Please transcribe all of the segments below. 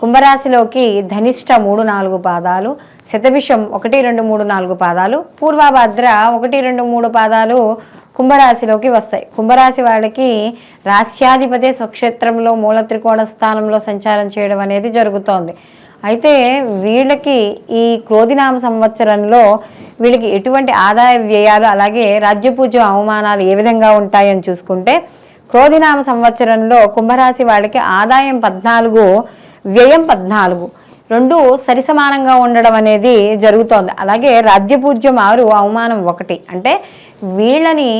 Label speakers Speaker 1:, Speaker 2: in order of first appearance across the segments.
Speaker 1: కుంభరాశిలోకి ధనిష్ట మూడు నాలుగు పాదాలు శతభిషం ఒకటి రెండు మూడు నాలుగు పాదాలు పూర్వభద్ర ఒకటి రెండు మూడు పాదాలు కుంభరాశిలోకి వస్తాయి. కుంభరాశి వాళ్ళకి రాశ్యాధిపతి స్వక్షేత్రంలో మూల త్రికోణ స్థానంలో సంచారం చేయడం అనేది జరుగుతోంది. అయితే వీళ్ళకి ఈ క్రోధినామ సంవత్సరంలో వీళ్ళకి ఎటువంటి ఆదాయ వ్యయాలు అలాగే రాజ్యపూజ అవమానాలు ఏ విధంగా ఉంటాయని చూసుకుంటే క్రోధినామ సంవత్సరంలో కుంభరాశి వాళ్ళకి ఆదాయం పద్నాలుగు వ్యయం పద్నాలుగు. రెండు సరిసమానంగా ఉండడం అనేది జరుగుతోంది. అలాగే రాజ్యపూజ్యం ఆరు అవమానం ఒకటి. అంటే వీళ్ళని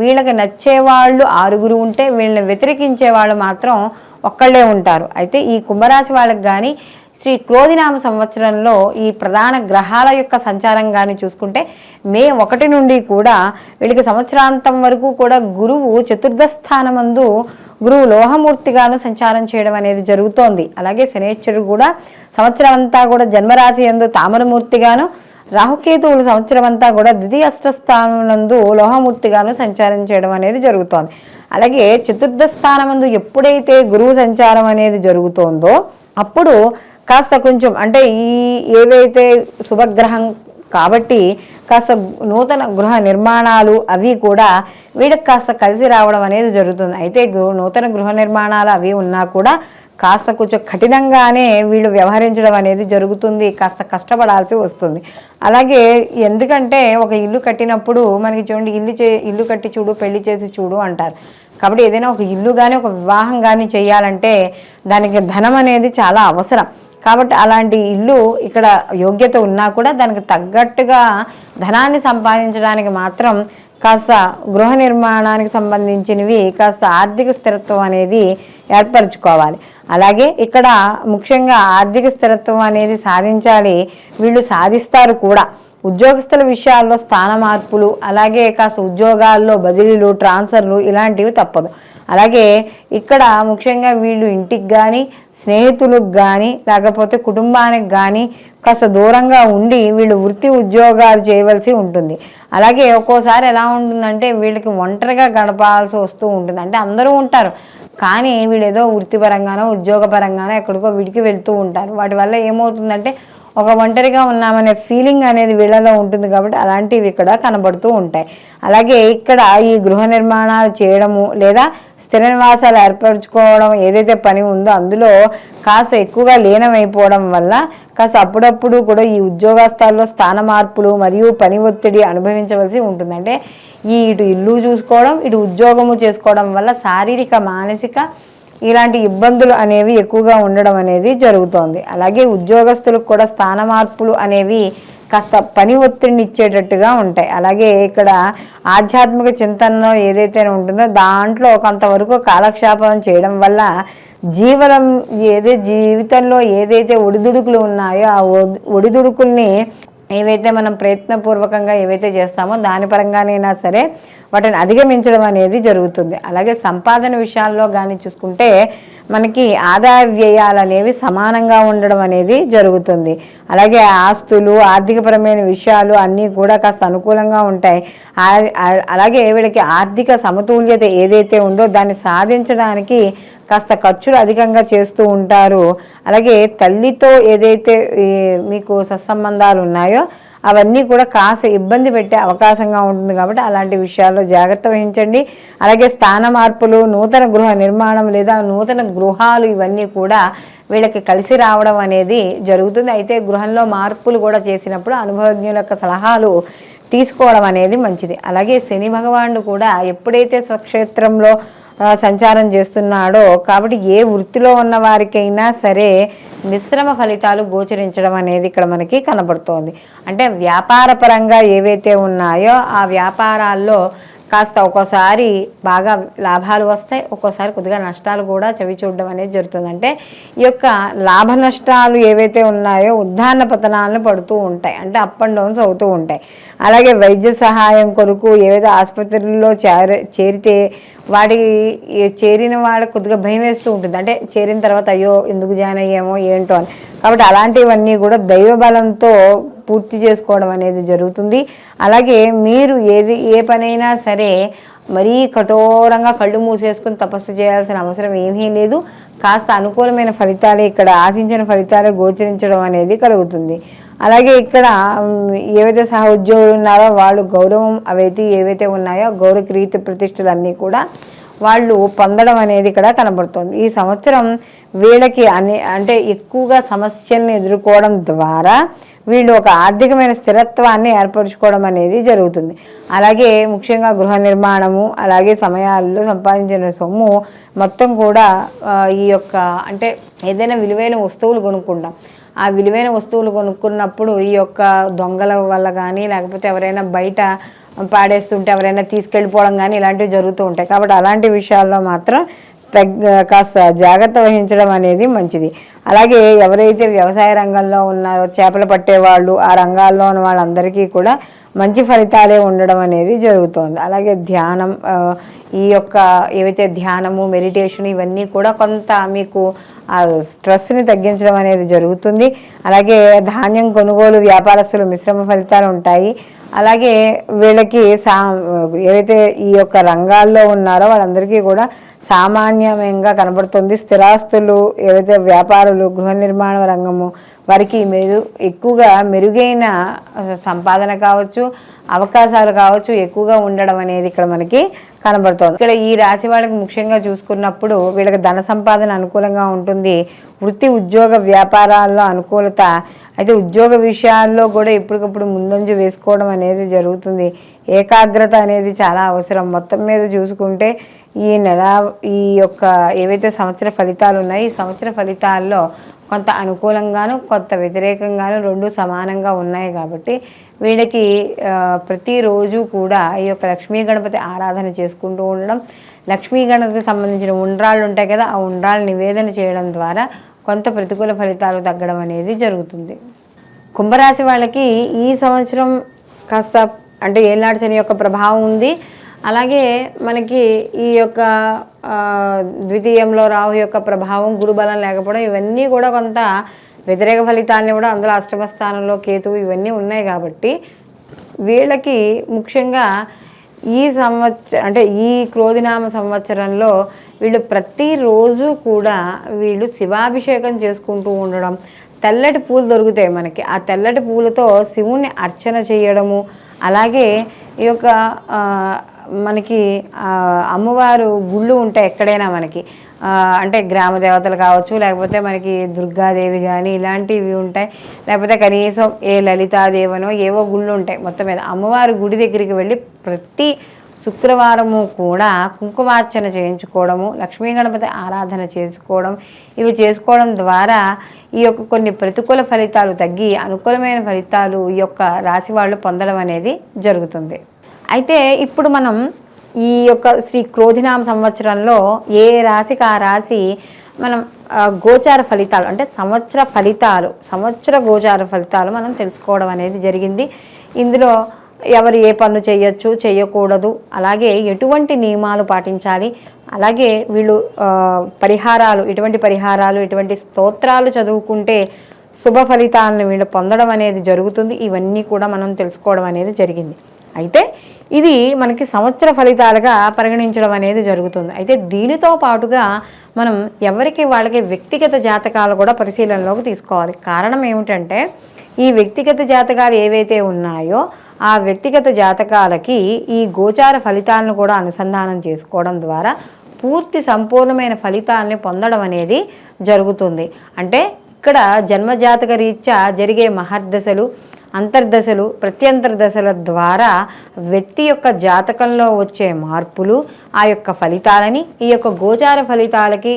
Speaker 1: వీళ్ళకి నచ్చేవాళ్ళు ఆరుగురు ఉంటే వీళ్ళని వ్యతిరేకించే వాళ్ళు మాత్రం ఒక్కళ్ళే ఉంటారు. అయితే ఈ కుంభరాశి వాళ్ళకి కానీ శ్రీ క్రోధినామ సంవత్సరంలో ఈ ప్రధాన గ్రహాల యొక్క సంచారం కానీ చూసుకుంటే మే ఒకటి నుండి కూడా వీళ్ళకి సంవత్సరాంతం వరకు కూడా గురువు చతుర్థ స్థానమందు గురువు లోహమూర్తిగాను సంచారం చేయడం అనేది జరుగుతోంది. అలాగే శనేశ్వరుడు కూడా సంవత్సరం అంతా కూడా జన్మరాశి ఎందు తామరమూర్తిగాను రాహుకేతువులు సంవత్సరం అంతా కూడా ద్వితీయ అష్టస్థానందు లోహమూర్తిగాను సంచారం చేయడం అనేది జరుగుతోంది. అలాగే చతుర్థ స్థానమందు ఎప్పుడైతే గురువు సంచారం అనేది జరుగుతోందో అప్పుడు కాస్త కొంచెం అంటే ఈ ఏవైతే శుభగ్రహం కాబట్టి కాస్త నూతన గృహ నిర్మాణాలు అవి కూడా వీళ్ళకి కాస్త కలిసి రావడం అనేది జరుగుతుంది. అయితే నూతన గృహ నిర్మాణాలు అవి ఉన్నా కూడా కాస్త కొంచెం కఠినంగానే వీళ్ళు వ్యవహరించడం అనేది జరుగుతుంది. కాస్త కష్టపడాల్సి వస్తుంది. అలాగే ఎందుకంటే ఒక ఇల్లు కట్టినప్పుడు మనకి చూడండి ఇల్లు చే ఇల్లు కట్టి చూడు పెళ్ళి చేసి చూడు అంటారు. కాబట్టి ఏదైనా ఒక ఇల్లు కానీ ఒక వివాహం కానీ చేయాలంటే దానికి ధనం అనేది చాలా అవసరం. కాబట్టి అలాంటి ఇల్లు ఇక్కడ యోగ్యత ఉన్నా కూడా దానికి తగ్గట్టుగా ధనాన్ని సంపాదించడానికి మాత్రం కాస్త గృహ నిర్మాణానికి సంబంధించినవి కాస్త ఆర్థిక స్థిరత్వం అనేది ఏర్పరచుకోవాలి. అలాగే ఇక్కడ ముఖ్యంగా ఆర్థిక స్థిరత్వం అనేది సాధించాలి వీళ్ళు సాధిస్తారు కూడా. ఉద్యోగస్తుల విషయాల్లో స్థాన మార్పులు అలాగే కాస్త ఉద్యోగాల్లో బదిలీలు ట్రాన్స్ఫర్లు ఇలాంటివి తప్పదు. అలాగే ఇక్కడ ముఖ్యంగా వీళ్ళు ఇంటికి కానీ స్నేహితులకు కానీ లేకపోతే కుటుంబానికి కానీ కాస్త దూరంగా ఉండి వీళ్ళు వృత్తి ఉద్యోగాలు చేయవలసి ఉంటుంది. అలాగే ఒక్కోసారి ఎలా ఉంటుందంటే వీళ్ళకి ఒంటరిగా గడపాల్సి వస్తూ ఉంటుంది. అంటే అందరూ ఉంటారు. కానీ వీళ్ళు ఏదో వృత్తిపరంగానో ఉద్యోగపరంగానో ఎక్కడికో విడికి వెళ్తూ ఉంటారు. వాటి వల్ల ఏమవుతుందంటే ఒక ఒంటరిగా ఉన్నామనే ఫీలింగ్ అనేది వీళ్ళలో ఉంటుంది కాబట్టి అలాంటివి ఇక్కడ కనబడుతూ ఉంటాయి. అలాగే ఇక్కడ ఈ గృహ నిర్మాణాలు చేయడము లేదా స్థిర నివాసాలు ఏర్పరచుకోవడం ఏదైతే పని ఉందో అందులో కాస్త ఎక్కువగా లీనమైపోవడం వల్ల కాస్త అప్పుడప్పుడు కూడా ఈ ఉద్యోగస్థాల్లో స్థాన మార్పులు మరియు పని ఒత్తిడి అనుభవించవలసి ఉంటుంది. అంటే ఈ ఇటు ఇల్లు చూసుకోవడం ఇటు ఉద్యోగము చేసుకోవడం వల్ల శారీరక మానసిక ఇలాంటి ఇబ్బందులు అనేవి ఎక్కువగా ఉండడం అనేది జరుగుతోంది. అలాగే ఉద్యోగస్తులకు కూడా స్థాన మార్పులు అనేవి కాస్త పని ఒత్తిడిని ఇచ్చేటట్టుగా ఉంటాయి. అలాగే ఇక్కడ ఆధ్యాత్మిక చింతనలో ఏదైతే ఉంటుందో దాంట్లో కొంతవరకు కాలక్షేపం చేయడం వల్ల జీవనం ఏదే జీవితంలో ఏదైతే ఒడిదుడుకులు ఉన్నాయో ఆ ఒడిదుడుకుల్ని ఏవైతే మనం ప్రయత్నపూర్వకంగా ఏవైతే చేస్తామో దాని పరంగానైనా సరే వాటిని అధిగమించడం అనేది జరుగుతుంది. అలాగే సంపాదన విషయాల్లో కానీ చూసుకుంటే మనకి ఆదాయ వ్యయాలు అనేవి సమానంగా ఉండడం అనేది జరుగుతుంది. అలాగే ఆస్తులు ఆర్థికపరమైన విషయాలు అన్నీ కూడా కాస్త అనుకూలంగా ఉంటాయి. అలాగే వీళ్ళకి ఆర్థిక సమతుల్యత ఏదైతే ఉందో దాన్ని సాధించడానికి కాస్త ఖర్చులు అధికంగా చేస్తూ ఉంటారు. అలాగే తల్లితో ఏదైతే మీకు సత్సంబంధాలు ఉన్నాయో అవన్నీ కూడా కాస్త ఇబ్బంది పెట్టే అవకాశంగా ఉంటుంది కాబట్టి అలాంటి విషయాల్లో జాగ్రత్త వహించండి. అలాగే స్థాన మార్పులు నూతన గృహ నిర్మాణం లేదా నూతన గృహాలు ఇవన్నీ కూడా వీళ్ళకి కలిసి రావడం అనేది జరుగుతుంది. అయితే గృహంలో మార్పులు కూడా చేసినప్పుడు అనుభవజ్ఞుల యొక్క సలహాలు తీసుకోవడం అనేది మంచిది. అలాగే శని భగవానుడు కూడా ఎప్పుడైతే స్వక్షేత్రంలో సంచారం చేస్తున్నాడో. కాబట్టి ఏ వృత్తిలో ఉన్న వారికైనా సరే మిశ్రమ ఫలితాలు గోచరించడం అనేది ఇక్కడ మనకి కనబడుతోంది. అంటే వ్యాపార పరంగా ఏవైతే ఉన్నాయో ఆ వ్యాపారాల్లో కాస్త ఒక్కోసారి బాగా లాభాలు వస్తాయి ఒక్కోసారి కొద్దిగా నష్టాలు కూడా చవి చూడడం అనేది జరుగుతుంది. అంటే ఈ యొక్క లాభ నష్టాలు ఏవైతే ఉన్నాయో ఉద్దాన పతనాలను పడుతూ ఉంటాయి. అంటే అప్ అండ్ డౌన్స్ అవుతూ ఉంటాయి. అలాగే వైద్య సహాయం కొరకు ఏవైతే ఆసుపత్రుల్లో చేరితే వాడి చేరిన వాళ్ళకి కొద్దిగా భయం వేస్తూ ఉంటుంది. అంటే చేరిన తర్వాత అయ్యో ఎందుకు జాయిన్ అయ్యామో ఏంటో అని. కాబట్టి అలాంటివన్నీ కూడా దైవ బలంతో పూర్తి చేసుకోవడం అనేది జరుగుతుంది. అలాగే మీరు ఏది ఏ పనైనా సరే మరీ కఠోరంగా కళ్ళు మూసేసుకుని తపస్సు చేయాల్సిన అవసరం ఏమీ లేదు. కాస్త అనుకూలమైన ఫలితాలే ఇక్కడ ఆశించిన ఫలితాలే గోచరించడం అనేది కలుగుతుంది. అలాగే ఇక్కడ ఏవైతే సహ ఉద్యోగులు ఉన్నారో వాళ్ళు గౌరవం అవైతే ఏవైతే ఉన్నాయో గౌరవ క్రీతి ప్రతిష్టలు అన్నీ కూడా వాళ్ళు పొందడం అనేది ఇక్కడ కనబడుతుంది. ఈ సంవత్సరం వీళ్ళకి అన్ని అంటే ఎక్కువగా సమస్యల్ని ఎదుర్కోవడం ద్వారా వీళ్ళు ఒక ఆర్థికమైన స్థిరత్వాన్ని ఏర్పరచుకోవడం అనేది జరుగుతుంది. అలాగే ముఖ్యంగా గృహ నిర్మాణము అలాగే సమయాల్లో సంపాదించిన సొమ్ము మొత్తం కూడా ఈ యొక్క అంటే ఏదైనా విలువైన వస్తువులు కొనుక్కుంటాం. ఆ విలువైన వస్తువులు కొనుక్కున్నప్పుడు ఈ యొక్క దొంగల వల్ల కానీ లేకపోతే ఎవరైనా బయట పాడేస్తుంటే ఎవరైనా తీసుకెళ్ళిపోవడం కానీ ఇలాంటివి జరుగుతూ ఉంటాయి. కాబట్టి అలాంటి విషయాల్లో మాత్రం తగ్గ కాస్త జాగ్రత్త వహించడం అనేది మంచిది. అలాగే ఎవరైతే వ్యవసాయ రంగంలో ఉన్నారో చేపలు పట్టేవాళ్ళు ఆ రంగాల్లో ఉన్న వాళ్ళందరికీ కూడా మంచి ఫలితాలే ఉండడం అనేది జరుగుతోంది. అలాగే ధ్యానం ఈ యొక్క ఏవైతే ధ్యానము మెడిటేషన్ ఇవన్నీ కూడా కొంత మీకు ఆ స్ట్రెస్ని తగ్గించడం అనేది జరుగుతుంది. అలాగే ధాన్యం కొనుగోలు వ్యాపారస్తులు మిశ్రమ ఫలితాలు ఉంటాయి. అలాగే వీళ్ళకి సా ఏవైతే ఈ యొక్క రంగాల్లో ఉన్నారో వాళ్ళందరికీ కూడా సామాన్యంగా కనబడుతుంది. స్థిరాస్తులు ఏవైతే వ్యాపారులు గృహ నిర్మాణ రంగము వారికి మెరు ఎక్కువగా మెరుగైన సంపాదన కావచ్చు అవకాశాలు కావచ్చు ఎక్కువగా ఉండడం అనేది ఇక్కడ మనకి కనబడుతోంది. ఇక్కడ ఈ రాశి వాళ్ళకి ముఖ్యంగా చూసుకున్నప్పుడు వీళ్ళకి ధన సంపాదన అనుకూలంగా ఉంటుంది. వృత్తి ఉద్యోగ వ్యాపారాల్లో అనుకూలత అయితే ఉద్యోగ విషయాల్లో కూడా ఎప్పటికప్పుడు ముందంజు వేసుకోవడం అనేది జరుగుతుంది. ఏకాగ్రత అనేది చాలా అవసరం. మొత్తం మీద చూసుకుంటే ఈ నెల ఈ యొక్క ఏవైతే సంవత్సర ఫలితాలు ఉన్నాయి ఈ సంవత్సర ఫలితాల్లో కొంత అనుకూలంగాను కొంత వ్యతిరేకంగాను రెండు సమానంగా ఉన్నాయి కాబట్టి వీళ్ళకి ప్రతిరోజు కూడా ఈ యొక్క లక్ష్మీ గణపతి ఆరాధన చేసుకుంటూ ఉండడం లక్ష్మీ గణపతికి సంబంధించిన ఉండ్రాళ్ళు ఉంటాయి కదా ఆ ఉండ్రాలు నివేదన చేయడం ద్వారా కొంత ప్రతికూల ఫలితాలు తగ్గడం అనేది జరుగుతుంది. కుంభరాశి వాళ్ళకి ఈ సంవత్సరం కాస్త అంటే ఏనాడు శని యొక్క ప్రభావం ఉంది. అలాగే మనకి ఈ యొక్క ద్వితీయంలో రాహు యొక్క ప్రభావం గురుబలం లేకపోవడం ఇవన్నీ కూడా కొంత వ్యతిరేక ఫలితాన్ని కూడా అందులో అష్టమ స్థానంలో కేతు ఇవన్నీ ఉన్నాయి కాబట్టి వీళ్ళకి ముఖ్యంగా ఈ సంవత్సరం అంటే ఈ క్రోధినామ సంవత్సరంలో వీళ్ళు ప్రతిరోజు కూడా వీళ్ళు శివాభిషేకం చేసుకుంటూ ఉండడం తెల్లటి పూలు దొరుకుతాయి మనకి. ఆ తెల్లటి పూలతో శివుణ్ణి అర్చన చేయడము అలాగే ఈ యొక్క మనకి అమ్మవారు గుళ్ళు ఉంటాయి ఎక్కడైనా మనకి. అంటే గ్రామ దేవతలు కావచ్చు లేకపోతే మనకి దుర్గాదేవి కానీ ఇలాంటివి ఉంటాయి. లేకపోతే కనీసం ఏ లలితాదేవనో ఏవో గుళ్ళు ఉంటాయి మొత్తం మీద. అమ్మవారి గుడి దగ్గరికి వెళ్ళి ప్రతి శుక్రవారము కూడా కుంకుమార్చన చేయించుకోవడము లక్ష్మీ గణపతి ఆరాధన చేసుకోవడం ఇవి చేసుకోవడం ద్వారా ఈ యొక్క కొన్ని ప్రతికూల ఫలితాలు తగ్గి అనుకూలమైన ఫలితాలు ఈ యొక్క రాశి వాళ్ళు పొందడం అనేది జరుగుతుంది. అయితే ఇప్పుడు మనం ఈ యొక్క శ్రీ క్రోధినామ సంవత్సరంలో ఏ రాశికి ఆ రాశి మనం గోచార ఫలితాలు అంటే సంవత్సర ఫలితాలు సంవత్సర గోచార ఫలితాలు మనం తెలుసుకోవడం అనేది జరిగింది. ఇందులో ఎవరు ఏ పనులు చేయొచ్చు చేయకూడదు అలాగే ఎటువంటి నియమాలు పాటించాలి అలాగే వీళ్ళు పరిహారాలు ఎటువంటి పరిహారాలు ఎటువంటి స్తోత్రాలు చదువుకుంటే శుభ ఫలితాలను వీళ్ళు పొందడం అనేది జరుగుతుంది. ఇవన్నీ కూడా మనం తెలుసుకోవడం అనేది జరిగింది. అయితే ఇది మనకి సంవత్సర ఫలితాలుగా పరిగణించడం అనేది జరుగుతుంది. అయితే దీనితో పాటుగా మనం ఎవరికి వాళ్ళకి వ్యక్తిగత జాతకాలు కూడా పరిశీలనలోకి తీసుకోవాలి. కారణం ఏమిటంటే ఈ వ్యక్తిగత జాతకాలు ఏవైతే ఉన్నాయో ఆ వ్యక్తిగత జాతకాలకి ఈ గోచార ఫలితాలను కూడా అనుసంధానం చేసుకోవడం ద్వారా పూర్తి సంపూర్ణమైన ఫలితాలని పొందడం అనేది జరుగుతుంది. అంటే ఇక్కడ జన్మజాతక రీత్యా జరిగే మహర్దశలు అంతర్దశలు ప్రత్యంతర దశల ద్వారా వ్యక్తి యొక్క జాతకంలో వచ్చే మార్పులు ఆ యొక్క ఫలితాలని ఈ యొక్క గోచార ఫలితాలకి